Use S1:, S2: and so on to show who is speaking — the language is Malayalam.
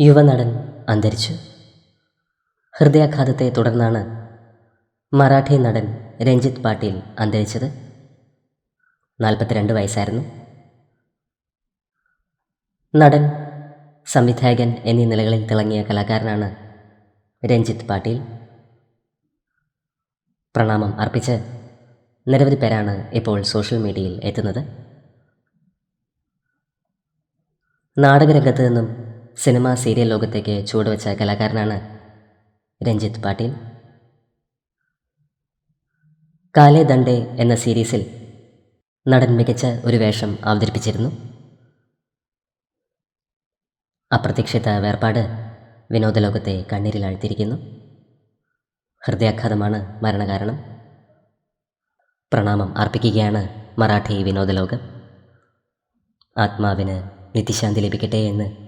S1: യുവനടൻ അന്തരിച്ചു. ഹൃദയാഘാതത്തെ തുടർന്നാണ് മറാഠി നടൻ രഞ്ജിത്ത് പാട്ടീൽ അന്തരിച്ചത്. നാൽപ്പത്തിരണ്ട് വയസ്സായിരുന്നു. നടൻ സംവിധായകൻ എന്നീ നിലകളിൽ തിളങ്ങിയ കലാകാരനാണ് രഞ്ജിത്ത് പാട്ടീൽ. പ്രണാമം അർപ്പിച്ച് നിരവധി പേരാണ് ഇപ്പോൾ സോഷ്യൽ മീഡിയയിൽ എത്തുന്നത്. നാടകരംഗത്ത് നിന്നും സിനിമ സീരിയൽ ലോകത്തേക്ക് ചുവടുവെച്ച കലാകാരനാണ് രഞ്ജിത്ത് പാട്ടീൽ. കാലേ ദണ്ഡേ എന്ന സീരീസിൽ നടൻ മികച്ച ഒരു വേഷം അവതരിപ്പിച്ചിരുന്നു. അപ്രതീക്ഷിത വേർപാട് വിനോദലോകത്തെ കണ്ണീരിലാഴ്ത്തിയിരിക്കുന്നു ഹൃദയാഘാതമാണ് മരണകാരണം. പ്രണാമം അർപ്പിക്കുകയാണ് മറാഠി വിനോദലോകം ആത്മാവിന് നിത്യശാന്തി ലഭിക്കട്ടെ എന്ന്